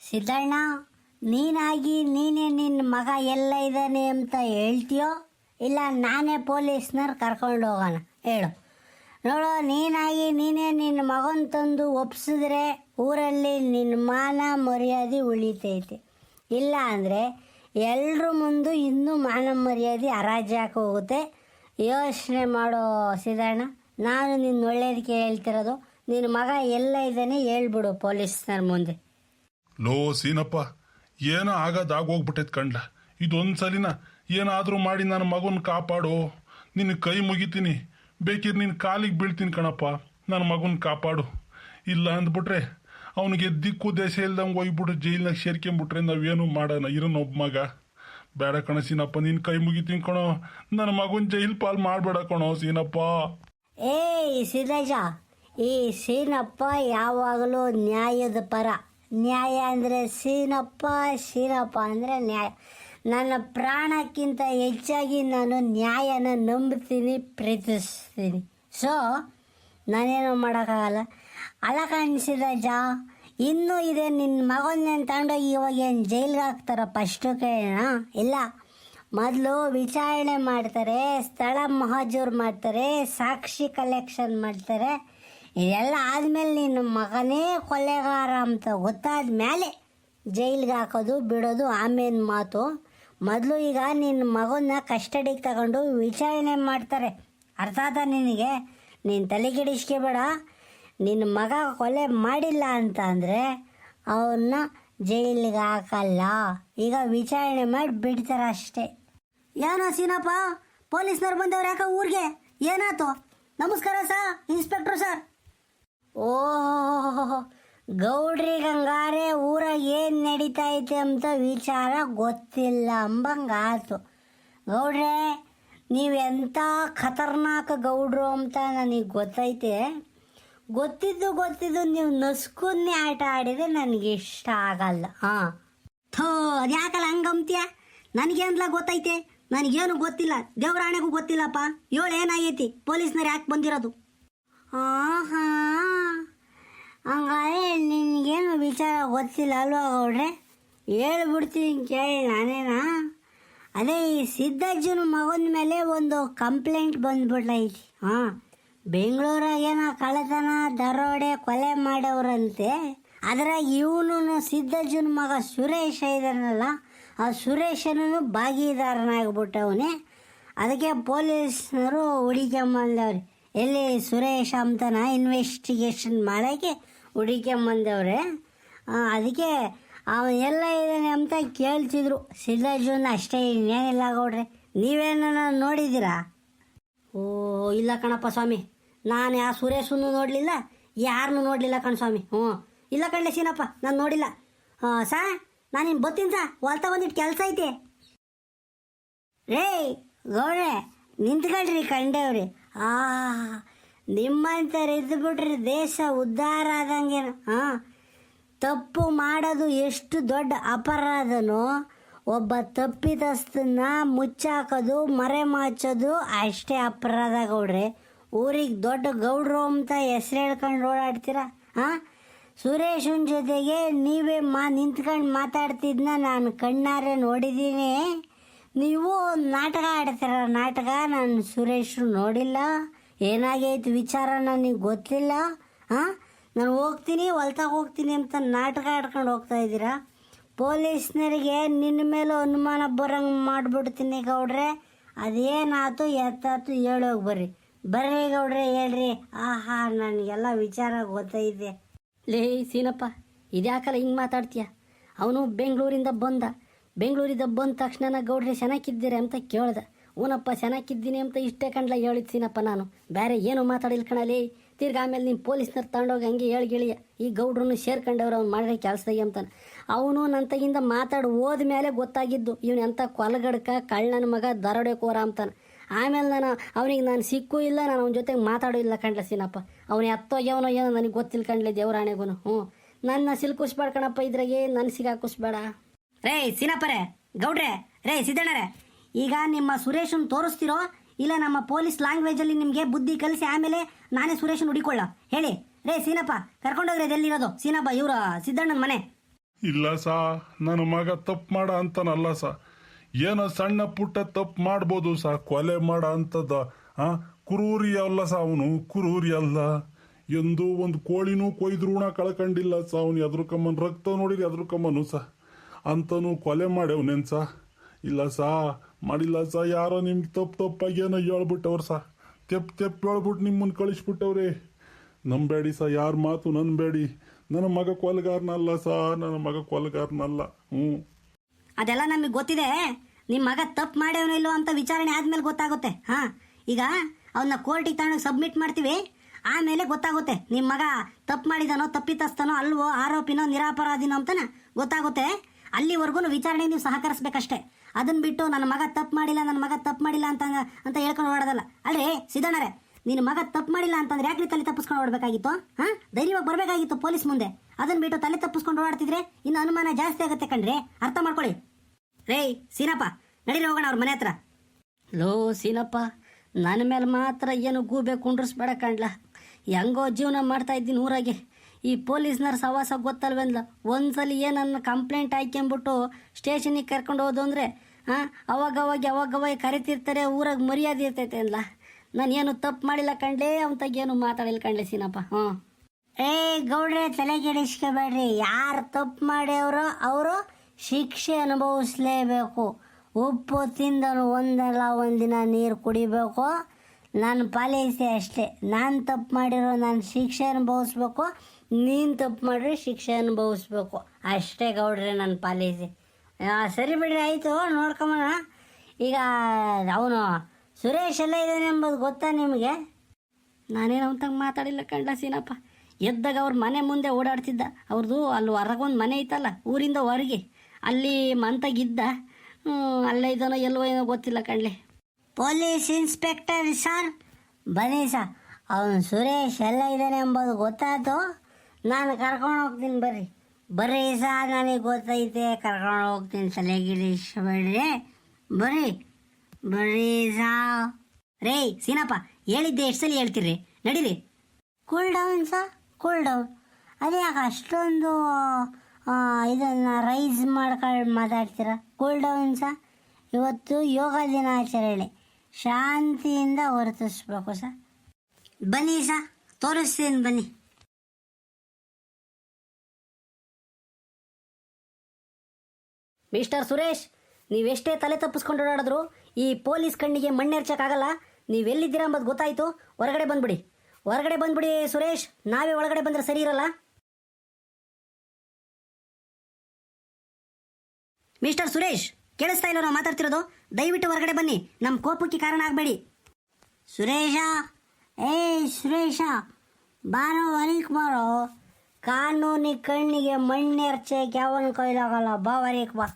ಸಿದ್ದಣ್ಣ, ನೀನಾಗಿ ನೀನೇ ನಿನ್ನ ಮಗ ಎಲ್ಲ ಇದ್ದಾನೆ ಅಂತ ಹೇಳ್ತೀಯೋ? ಇಲ್ಲ, ನಾನೇ ಪೊಲೀಸ್ನವ್ರು ಕರ್ಕೊಂಡು ಹೋಗೋಣ. ಹೇಳು. ನೋಡು, ನೀನಾಗಿ ನೀನೇ ನಿನ್ನ ಮಗನ ತಂದು ಒಪ್ಪಿಸಿದ್ರೆ ಊರಲ್ಲಿ ನಿನ್ನ ಮಾನ ಮರ್ಯಾದೆ ಉಳಿತೈತೆ. ಇಲ್ಲ ಅಂದರೆ ಎಲ್ಲರ ಮುಂದೆ ಇನ್ನೂ ಮಾನ ಮರ್ಯಾದೆ ಹರಾಜಾಕ್ ಹೋಗುತ್ತೆ? ಯೋಚನೆ ಮಾಡೋ ಸಿದ್ದಣ್ಣ, ನಾನು ನಿನ್ನ ಒಳ್ಳೇದಕ್ಕೆ ಹೇಳ್ತಿರೋದು ನಿನ್ನ ಮಗ ಎಲ್ಲ ಇದ್ದಾನೆ ಹೇಳ್ಬಿಡು ಪೊಲೀಸ್ನವ್ರ ಮುಂದೆ. ಲೋ ಸೀನಪ್ಪ, ಏನೋ ಆಗೋದಾಗೋಗ್ಬಿಟ್ಟೈತೆ ಕಂಡ್ಲ. ಇದೊಂದು ಸಲಿನ ಏನಾದರೂ ಮಾಡಿ ನನ್ನ ಮಗನ ಕಾಪಾಡು. ನಿನ್ನ ಕೈ ಮುಗಿತೀನಿ, ಬೇಕಿದ್ರೆ ನಿನ್ನ ಕಾಲಿಗೆ ಬೀಳ್ತೀನಿ ಕಣಪ್ಪ ನನ್ನ ಮಗನ ಕಾಪಾಡು. ಇಲ್ಲ ಅಂದ್ಬಿಟ್ರೆ ಅವನಿಗೆ ದಿಕ್ಕು ದೇಶ ಇಲ್ದಂಗೆ ಹೋಗ್ಬಿಟ್ಟು ಜೈಲ್ನಾಗ ಸೇರ್ಕೊಂಬಿಟ್ರೆ ನಾವೇನು ಮಾಡೋಣ, ಇರೋನ್ ಒಬ್ಬ ಮಗ. ಬೇಡ ಕಣ ಸೀನಪ್ಪ ನಿನ್ನ ಕೈ ಮುಗಿತೀನಿ ಕಣೋ. ನನ್ನ ಮಗನ ಜೈಲ್ ಪಾಲ್ ಮಾಡಬೇಡ ಕಣೋ ಸೀನಪ್ಪ. ಏ ಸೀನಜ ಈ ಸೀನಪ್ಪ ಯಾವಾಗಲೂ ನ್ಯಾಯದ ಪರ. ನ್ಯಾಯ ಅಂದರೆ ಸೀನಪ್ಪ ಶೀನಪ್ಪ ಅಂದರೆ ನ್ಯಾಯ. ನನ್ನ ಪ್ರಾಣಕ್ಕಿಂತ ಹೆಚ್ಚಾಗಿ ನಾನು ನ್ಯಾಯನ ನಂಬ್ತೀನಿ ಪ್ರೀತಿಸ್ತೀನಿ. ಸೊ ನಾನೇನು ಮಾಡೋಕ್ಕಾಗಲ್ಲ. ಅಲ್ಲ ಜಾ, ಇನ್ನೂ ಇದೆ ನಿನ್ನ ಮಗನ ತಗೊಂಡೋಗಿ ಇವಾಗ ಏನು ಜೈಲಿಗೆ ಹಾಕ್ತಾರ ಫಸ್ಟು ಕೇಳೋಣ? ಇಲ್ಲ. ಮೊದಲು ವಿಚಾರಣೆ ಮಾಡ್ತಾರೆ, ಸ್ಥಳ ಮಹಜೂರು ಮಾಡ್ತಾರೆ, ಸಾಕ್ಷಿ ಕಲೆಕ್ಷನ್ ಮಾಡ್ತಾರೆ. ಇದೆಲ್ಲ ಆದಮೇಲೆ ನಿನ್ನ ಮಗನೇ ಕೊಲೆಗಾರ ಅಂತ ಗೊತ್ತಾದ ಮೇಲೆ ಜೈಲಿಗೆ ಹಾಕೋದು, ಬಿಡೋದು ಆಮೇಲೆ ಮಾತು. ಮೊದಲು ಈಗ ನಿನ್ನ ಮಗನ ಕಸ್ಟಡಿಗೆ ತಗೊಂಡು ವಿಚಾರಣೆ ಮಾಡ್ತಾರೆ. ಅರ್ಥ ಆದ ನಿನಗೆ? ನೀನು ತಲೆಗಿಡಿಸ್ಕೋಬೇಡ ನಿನ್ನ ಮಗ ಕೊಲೆ ಮಾಡಿಲ್ಲ ಅಂತ ಅಂದರೆ ಅವನ್ನ ಜೈಲಿಗೆ ಹಾಕಲ್ಲ. ಈಗ ವಿಚಾರಣೆ ಮಾಡಿ ಬಿಡ್ತಾರೆ ಅಷ್ಟೇ. ಏನೋ ಸೀನಪ್ಪ? ಪೊಲೀಸ್ನವ್ರು ಬಂದವ್ರು ಯಾಕೆ ಊರಿಗೆ? ಏನಾಯ್ತು? ನಮಸ್ಕಾರ ಸರ್, ಇನ್ಸ್ಪೆಕ್ಟ್ರು ಸರ್. ಓಹೋ ಗೌಡ್ರಿ ಗಂಗಾರೆ, ಊರ ಏನು ನಡೀತೈತೆ ಅಂತ ವಿಚಾರ ಗೊತ್ತಿಲ್ಲ ಅಂಬಂಗಾತು ಗೌಡ್ರೆ ನೀವೆಂಥ ಖತರ್ನಾಕ ಗೌಡ್ರು ಅಂತ ನನಗೆ ಗೊತ್ತೈತೆ. ಗೊತ್ತಿದ್ದು ಗೊತ್ತಿದ್ದು ನೀವು ನಸ್ಕುನ್ನೇ ಆಟ ಆಡಿದ್ರೆ ನನಗೆ ಇಷ್ಟ ಆಗಲ್ಲ. ಹಾಂ. ಥೋ ಅದ್ಯಾಕಲ್ಲ ಹಂಗಂತೀಯ ನನಗೇನಲ್ಲ ಗೊತ್ತೈತೆ? ನನಗೇನು ಗೊತ್ತಿಲ್ಲ. ದೇವರಾಣೆಗೂ ಗೊತ್ತಿಲ್ಲಪ್ಪ. ಏಳು ಏನಾಗೈತಿ ಪೊಲೀಸ್ನವ್ರು ಯಾಕೆ ಬಂದಿರೋದು? ಹಾಂ ಹಾಂ ಹಂಗಾರೆ ನಿನಗೇನು ವಿಚಾರ ಗೊತ್ತಿಲ್ಲ ಅಲ್ವಾ ಗೌಡ್ರೆ? ಹೇಳ್ಬಿಡ್ತೀನಿ ಕೇಳಿ ನಾನೇನಾ? ಅದೇ ಈ ಸಿದ್ದಜ್ಜನ ಮಗನ ಮೇಲೆ ಒಂದು ಕಂಪ್ಲೇಂಟ್ ಬಂದ್ಬಿಟ್ಟೈತಿ ಹಾಂ ಬೆಂಗಳೂರಾಗೇನೋ ಕಳೆತನ ದರೋಡೆ, ಕೊಲೆ ಮಾಡವ್ರಂತೆ. ಅದ್ರಾಗ ಇವನು ಸಿದ್ದಜ್ಜನ ಮಗ ಸುರೇಶ ಇದ್ದಾನಲ್ಲ ಆ ಸುರೇಶನೂ ಭಾಗಿದಾರನಾಗ್ಬಿಟ್ಟವನೇ. ಅದಕ್ಕೆ ಪೊಲೀಸ್ನವರು ಹುಡಿಕೊಂಬಂದವ್ರೆ ಎಲ್ಲಿ ಸುರೇಶ್ ಅಂತನ ಇನ್ವೆಸ್ಟಿಗೇಷನ್ ಮಾಡೋಕ್ಕೆ ಹುಡುಕೊಂಬಂದವ್ರೆ ಅದಕ್ಕೆ ಅವನು ಎಲ್ಲ ಇದ್ದಾನೆ ಅಂತ ಕೇಳ್ತಿದ್ರು. ಸಿದ್ದಜ್ಜನ ಅಷ್ಟೇ ಇನ್ನೇನಿಲ್ಲ ಗೌಡ್ರೆ, ನೀವೇನ ನೋಡಿದ್ದೀರಾ? ಓ, ಇಲ್ಲ ಕಣಪ್ಪ ಸ್ವಾಮಿ, ನಾನು ಯಾವ ಸುರೇಶನ್ನು ನೋಡಲಿಲ್ಲ ಯಾರನ್ನೂ ನೋಡಲಿಲ್ಲ ಕಣ ಸ್ವಾಮಿ. ಹ್ಞೂ. ಇಲ್ಲ ಕಣ್ಲೆ ಸೀನಪ್ಪ ನಾನು ನೋಡಿಲ್ಲ. ಹಾಂ ಸಾ, ನಾನು ನಿಮ್ಗೆ ಬರ್ತೀನಿ ಸಾ ಹೊಲ್ತ ಬಂದಿಟ್ಟು ಕೆಲಸ ಐತೆ. ರೇ ಗೌಡ್ರೆ, ನಿಂತ್ಕೊಳ್ರಿ ಕಂಡೇವ್ರಿ ಆ ನಿಮ್ಮಂಥವ್ರು ಇದ್ದುಬಿಟ್ರೆ ದೇಶ ಉದ್ಧಾರ ಆದಂಗೆ ಹಾಂ ತಪ್ಪು ಮಾಡೋದು ಎಷ್ಟು ದೊಡ್ಡ ಅಪರಾಧನೋ, ಒಬ್ಬ ತಪ್ಪಿತಸ್ತನ್ನ ಮುಚ್ಚಾಕೋದು, ಮರೆ ಮಾಚೋದು ಅಷ್ಟೇ ಅಪರಾಧ ಗೌಡ್ರೆ. ಊರಿಗೆ ದೊಡ್ಡ ಗೌಡ್ರು ಅಂತ ಹೆಸ್ರು ಹೇಳ್ಕೊಂಡು ಓಡಾಡ್ತೀರಾ? ಹಾಂ ಸುರೇಶನ್ ಜೊತೆಗೆ ನೀವೇ ಮಾ ನಿಂತ್ಕೊಂಡು ಮಾತಾಡ್ತಿದ್ನ ನಾನು ಕಣ್ಣಾರೆ ನೋಡಿದ್ದೀನಿ ನೀವು ನಾಟಕ ಆಡ್ತೀರ? ನಾಟಕ ನಾನು ಸುರೇಶ್ ನೋಡಿಲ್ಲ. ಏನಾಗೈತೆ ವಿಚಾರ ನನಗೆ ಗೊತ್ತಿಲ್ಲ? ಹಾಂ ನಾನು ಹೋಗ್ತೀನಿ, ಹೊಲ್ತಾಗ ಹೋಗ್ತೀನಿ ಅಂತ ನಾಟಕ ಆಡ್ಕೊಂಡು ಹೋಗ್ತಾ ಇದ್ದೀರಾ? ಪೊಲೀಸ್ನರಿಗೆ ನಿನ್ನ ಮೇಲೆ ಅನುಮಾನ ಬರೋಂಗೆ ಮಾಡಿಬಿಡ್ತೀನಿ ಗೌಡ್ರೆ. ಅದೇನಾಯ್ತು ಎತ್ತಾತು ಹೇಳೋಗಿ ಬರ್ರಿ. ಬರ್ರಿ ಗೌಡ್ರೆ, ಹೇಳ್ರಿ. ಆಹಾ, ನನಗೆಲ್ಲ ವಿಚಾರ ಗೊತ್ತೈತೆ. ಲೇ, ಸೀನಪ್ಪ, ಇದ್ಯಾಕಲ್ಲ ಹಿಂಗೆ ಮಾತಾಡ್ತೀಯ? ಅವನು ಬೆಂಗಳೂರಿಂದ ಬಂದ. ಬೆಂಗಳೂರಿಂದ ಬಂದ ತಕ್ಷಣ ಗೌಡ್ರೆ ಚೆನ್ನಾಗಿದ್ದೀರಿ ಅಂತ ಕೇಳ್ದೆ. ಊನಪ್ಪ ಚೆನ್ನಾಗಿದ್ದೀನಿ ಅಂತ ಇಷ್ಟೇ ಕಂಡ್ಲ ಹೇಳಿದ್ ಸೀನಪ್ಪ ನಾನು. ಬೇರೆ ಏನು ಮಾತಾಡಿಲ್ಲ ಕಣಲೇ ತಿರ್ಗ ಆಮೇಲೆ ನಿಮ್ಮ ಪೊಲೀಸ್ನವ್ರು ತಗೊಂಡೋಗಿ ಹಂಗೆ ಹೇಳಿ ಗಿಳಿಯ ಈ ಗೌಡ್ರನ್ನು ಸೇರ್ಕೊಂಡವ್ರು ಅವ್ನು ಮಾಡಿದ ಕೆಲಸ ಅಂತಾನೆ. ಅವನು ನನ್ನ ತಗಿಂದ ಮಾತಾಡಿ ಹೋದ್ಮೇಲೆ ಗೊತ್ತಾಗಿದ್ದು. ಇವನು ಎಂಥ ಕೊಲಗಡ್ಕ, ಕಳ್ಳನ ಮಗ, ದರೋಡೆಕೋರ ಅಂತಾನೆ. ಆಮೇಲೆ ನಾನು ಅವನಿಗೆ ನಾನು ಸಿಕ್ಕೂ ಇಲ್ಲ, ನಾನು ಅವನ ಜೊತೆಗೆ ಮಾತಾಡೋ ಇಲ್ಲ ಕಂಡ್ಲ ಸೀನಪ್ಪ. ಅವನು ಎತ್ತೋಗ್ಯವನೋ ಏನೋ ನನಗೆ ಗೊತ್ತಿಲ್ಲ ಕಂಡ್ಲೆ ದೇವರಾಣೆಗೂ ಹ್ಞೂ. ನನ್ನ ಸಿಲ್ಕುಸ್ಬೇಡ ಕಣಪ್ಪ ಇದ್ರಾಗೆ ನನ್ನ ಸಿಗಾಕುಸ್ಬೇಡ ರೇ, ಸೀನಪ್ಪರೇ, ಗೌಡ್ರೆ, ರೇ, ಸಿದ್ದಣ್ಣರೇ, ಈಗ ನಿಮ್ಮ ಸುರೇಶನ್ ತೋರಿಸ್ತಿರೋ ಇಲ್ಲ ನಮ್ಮ ಪೊಲೀಸ್ ಲ್ಯಾಂಗ್ವೇಜಲ್ಲಿ ನಿಮಗೆ ಬುದ್ಧಿ ಕಲಿಸಿ ಆಮೇಲೆ ನಾನೇ ಸುರೇಶನ್ ಹುಡಿಕೊಳ್ಳ? ಹೇಳಿ. ರೇ, ಸೀನಪ್ಪ, ಕರ್ಕೊಂಡೋಗ್ರಿ ಎಲ್ಲಿರೋದು ಸೀನಪ್ಪ, ಇವರು ಸಿದ್ದಣ್ಣನ ಮನೆ. ಇಲ್ಲ ಸಾ, ನನ್ನ ಮಗ ತಪ್ಪು ಮಾಡ ಅಂತನಲ್ಲ ಸಾ. ಏನೋ ಸಣ್ಣ ಪುಟ್ಟ ತಪ್ಪು ಮಾಡ್ಬೋದು ಸಾ, ಕೊಲೆ ಮಾಡ ಅಂತದ. ಆ, ಕುರೂರಿ ಅಲ್ಲ ಸಾ ಅವನು, ಕುರೂರಿ ಅಲ್ಲ. ಎಂದು ಒಂದು ಕೋಳಿನೂ ಕೊಯ್ದ್ರೂಣ ಕಳ್ಕಂಡಿಲ್ಲ ಸಾ ಅವನು, ಎದ್ರುಕಮ್ಮನ್ ರಕ್ತ ನೋಡಿರಿ, ಎದ್ರುಕಮ್ಮನು ಸಾ. ಅಂತನೂ ಕೊಲೆ ಮಾಡ್ಯವನೇನ್ ಸಾ ಇಲ್ಲ ಸಾ, ಮಾಡಿಲ್ಲ ಸಾ, ಯಾರೋ ನಿಮ್ಗೆ ತಪ್ಪು ತಪ್ಪಾಗೇನೋ ಹೇಳ್ಬಿಟ್ಟವ್ರು ಸಾ. ತೆಪ್ ತೆಪ್ ಹೇಳ್ಬಿಟ್ಟು ನಿಮ್ಮನ್ನು ಕಳಿಸ್ಬಿಟ್ಟವ್ರೆ. ನಂಬೇಡಿ ಸಾ, ಯಾರ ಮಾತು ನನ್ಬೇಡಿ ನನ್ನ ಮಗ ಕೊಲೆಗಾರನಲ್ಲ ಸಾ, ನನ್ನ ಮಗ ಕೊಲೆಗಾರನಲ್ಲ ಹ್ಞೂ. ಅದೆಲ್ಲ ನಮಗೆ ಗೊತ್ತಿದೆ. ನಿಮ್ಮ ಮಗ ತಪ್ಪು ಮಾಡ್ಯವನೋ ಇಲ್ಲೋ ಅಂತ ವಿಚಾರಣೆ ಆದ್ಮೇಲೆ ಗೊತ್ತಾಗುತ್ತೆ. ಹಾಂ, ಈಗ ಅವನ್ನ ಕೋರ್ಟಿಗೆ ತಾಣ ಸಬ್ಮಿಟ್ ಮಾಡ್ತೀವಿ. ಆಮೇಲೆ ಗೊತ್ತಾಗುತ್ತೆ ನಿಮ್ಮ ಮಗ ತಪ್ಪು ಮಾಡಿದನೋ, ತಪ್ಪಿತಸ್ಥನೋ, ಅಲ್ವೋ, ಆರೋಪಿನೋ, ನಿರಾಪರಾಧಿನೋ ಅಂತನ ಗೊತ್ತಾಗುತ್ತೆ. ಅಲ್ಲಿವರೆಗೂ ವಿಚಾರಣೆ ನೀವು ಸಹಕರಿಸ್ಬೇಕಷ್ಟೇ. ಅದನ್ನ ಬಿಟ್ಟು ನನ್ನ ಮಗ ತಪ್ಪು ಮಾಡಿಲ್ಲ, ನನ್ನ ಮಗ ತಪ್ಪು ಮಾಡಿಲ್ಲ ಅಂತ ಅಂತ ಹೇಳ್ಕೊಂಡು ಓಡೋದಲ್ಲ ಅಲ್ರಿ, ಸಿದ್ದಣ್ಣರೇ, ನಿನ್ನ ಮಗ ತಪ್ಪು ಮಾಡಿಲ್ಲ ಅಂತಂದ್ರೆ ಯಾಕೆ ತಲೆ ತಪ್ಪಿಸ್ಕೊಂಡು ಓಡಬೇಕಾಗಿತ್ತು, ಹಾ? ಧೈರ್ಯವಾಗಿ ಬರಬೇಕಾಗಿತ್ತು ಪೊಲೀಸ್ ಮುಂದೆ. ಅದನ್ನ ಬಿಟ್ಟು ತಲೆ ತಪ್ಪಿಸ್ಕೊಂಡು ಓಡಾಡ್ತಿದ್ರೆ ಇನ್ನು ಅನುಮಾನ ಜಾಸ್ತಿ ಆಗುತ್ತೆ ಕಣ್ರಿ. ಅರ್ಥ ಮಾಡ್ಕೊಳ್ಳಿ. ರೇ ಸೀನಪ್ಪ, ನಡೀರಿ ಹೋಗೋಣ ಅವ್ರ ಮನೆ ಹತ್ರ. ಲೋ, ಸೀನಪ್ಪ ನನ್ನ ಮೇಲೆ ಮಾತ್ರ ಏನು ಗೂಬೆ ಕುಂಡ್ರಿಸ್ಬೇಡ ಕಣ್ಲ. ಹೆಂಗೋ ಜೀವನ ಮಾಡ್ತಾ ಇದ್ದೀನಿ ಊರಾಗೆ. ಈ ಪೊಲೀಸ್ನವ್ರ ಸವಾಸ ಗೊತ್ತಲ್ವೇನ್ಲ ಒಂದ್ಸಲಿ ಏನನ್ನ ಕಂಪ್ಲೇಂಟ್ ಹಾಕ್ಯಂಬಿಟ್ಟು ಸ್ಟೇಷನಿಗೆ ಕರ್ಕೊಂಡು ಹೋದು ಅಂದರೆ ಹಾಂ ಅವಾಗವಾಗಿ ಅವಾಗವಾಗಿ ಅವಾಗ ಅವಾಗ ಕರಿತಿರ್ತಾರೆ, ಊರಾಗ ಮರ್ಯಾದೆ ಇರ್ತೈತೆ ಅಂದ್ಲ? ನಾನು ಏನು ತಪ್ಪು ಮಾಡಿಲ್ಲ ಅವಂತಾಗ ಏನು ಮಾತಾಡಿಲ್ಲ ಕಂಡ್ಲೆ ಸೀನಪ್ಪ, ಹ್ಞೂ. ಏ, ಗೌಡ್ರೆ ತಲೆ ಕೆಡಿಸ್ಕೋಬೇಡ್ರಿ ಯಾರು ತಪ್ಪು ಮಾಡ್ಯವ್ರೋ ಅವರು ಶಿಕ್ಷೆ ಅನುಭವಿಸ್ಲೇಬೇಕು. ಉಪ್ಪು ತಿಂದನು ಒಂದಲ್ಲ ಒಂದಿನ ನೀರು ಕುಡಿಬೇಕು. ನಾನು ಪಾಲಿಸಿ ಅಷ್ಟೇ. ನಾನು ತಪ್ಪು ಮಾಡಿರೋ ನಾನು ಶಿಕ್ಷೆ ಅನುಭವಿಸ್ಬೇಕು. ನೀನು ತಪ್ಪು ಮಾಡಿದ್ರೆ ಶಿಕ್ಷೆ ಅನುಭವಿಸ್ಬೇಕು. ಅಷ್ಟೇ ಗೌಡ್ರೆ ನನ್ನ ಪಾಲಿಸಿ. ಸರಿ ಬಿಡ್ರಿ, ಆಯಿತು ನೋಡ್ಕೊಂಬಣ ಈಗ ಅವನು ಸುರೇಶ್ ಎಲ್ಲ ಇದ್ದಾನೆ ಎಂಬುದು ಗೊತ್ತಾ ನಿಮಗೆ? ನಾನೇನು ಅವಂತಾಗ ಮಾತಾಡಿಲ್ಲ ಕಂಡ ಸೀನಪ್ಪ. ಎದ್ದಾಗ ಅವ್ರ ಮನೆ ಮುಂದೆ ಓಡಾಡ್ತಿದ್ದ. ಅವ್ರದ್ದು ಅಲ್ಲಿ ಹೊರಗೊಂದು ಮನೆ ಐತಲ್ಲ, ಊರಿಂದ ಹೊರಗೆ. ಅಲ್ಲಿ ಮಂತಾಗಿದ್ದ. ಅಲ್ಲೇ ಇದನೋ ಎಲ್ಲೋ ಏನೋ ಗೊತ್ತಿಲ್ಲ ಕಣ್ಲಿ. ಪೊಲೀಸ್ ಇನ್ಸ್ಪೆಕ್ಟರ್ ಸರ್, ಬನ್ನಿ ಸರ್. ಅವನು ಸುರೇಶ್ ಎಲ್ಲ ಇದ್ದಾನೆ ಎಂಬುದು ಗೊತ್ತಾಯ್ತು. ನಾನು ಕರ್ಕೊಂಡು ಹೋಗ್ತೀನಿ ಬರ್ರಿ. ಬರ್ರಿ ಸಹ ನನಗೆ ಗೊತ್ತೈತೆ, ಕರ್ಕೊಂಡು ಹೋಗ್ತೀನಿ ಸಲ ಗಿರೀಶ್ಬೇಡ್ರಿ ಬರ್ರಿ. ಬರ್ರಿ ಸಾ ರೇ ಸೀನಪ್ಪ, ಹೇಳಿದ್ದೆ ಎಷ್ಟು ಸಲ ಹೇಳ್ತೀರಿ? ನಡೀರಿ. ಕೂಲ್ ಡೌನ್ ಸಾ ಕೂಲ್ ಡೌನ್ ಅದೇ ಯಾಕೆ ಅಷ್ಟೊಂದು ಇದನ್ನು ರೈಸ್ ಮಾಡ್ಕೊಂಡು ಮಾತಾಡ್ತೀರ? ಕೂಲ್ ಡೌನ್ ಸಾ ಇವತ್ತು ಯೋಗ ದಿನಾಚರಣೆ. ಶಾಂತಿಯಿಂದ ವರ್ತಿಸ್ಬೇಕು ಸಾ ಬನ್ನಿ ಸಾ ತೋರಿಸ್ತೀನಿ ಬನ್ನಿ. ಮಿಸ್ಟರ್ ಸುರೇಶ್ ನೀವೆಷ್ಟೇ ತಲೆ ತಪ್ಪಿಸ್ಕೊಂಡು ಓಡಾಡಿದ್ರು ಈ ಪೊಲೀಸ್ ಕಣ್ಣಿಗೆ ಮಣ್ಣೆರ್ಚಕ್ಕಾಗಲ್ಲ. ನೀವೆಲ್ಲಿದ್ದೀರಾ ಅಂಬದು ಗೊತ್ತಾಯಿತು. ಹೊರಗಡೆ ಬಂದ್ಬಿಡಿ. ಹೊರಗಡೆ ಬಂದ್ಬಿಡಿ ಸುರೇಶ್, ನಾವೇ ಒಳಗಡೆ ಬಂದ್ರೆ ಸರಿ ಇರಲ್ಲ. ಮಿಸ್ಟರ್ ಸುರೇಶ್, ಕೇಳಿಸ್ತಾ ಇಲ್ಲ ನಾವು ಮಾತಾಡ್ತಿರೋದು? ದಯವಿಟ್ಟು ಹೊರಗಡೆ ಬನ್ನಿ. ನಮ್ಮ ಕೋಪಕ್ಕೆ ಕಾರಣ ಆಗಬೇಡಿ. ಸುರೇಶ, ಏಯ್ ಸುರೇಶ, ಬಾರೋ ಹೊರಗೆ ಬಾರೋ ಕಾನೂನಿ ಕಣ್ಣಿಗೆ ಮಣ್ಣೆರ್ಚೆ ಯಾವನ್ ಕೈಲಾಗಲ್ಲ ಬಾ ಹೊರಗೆ ಬಾ.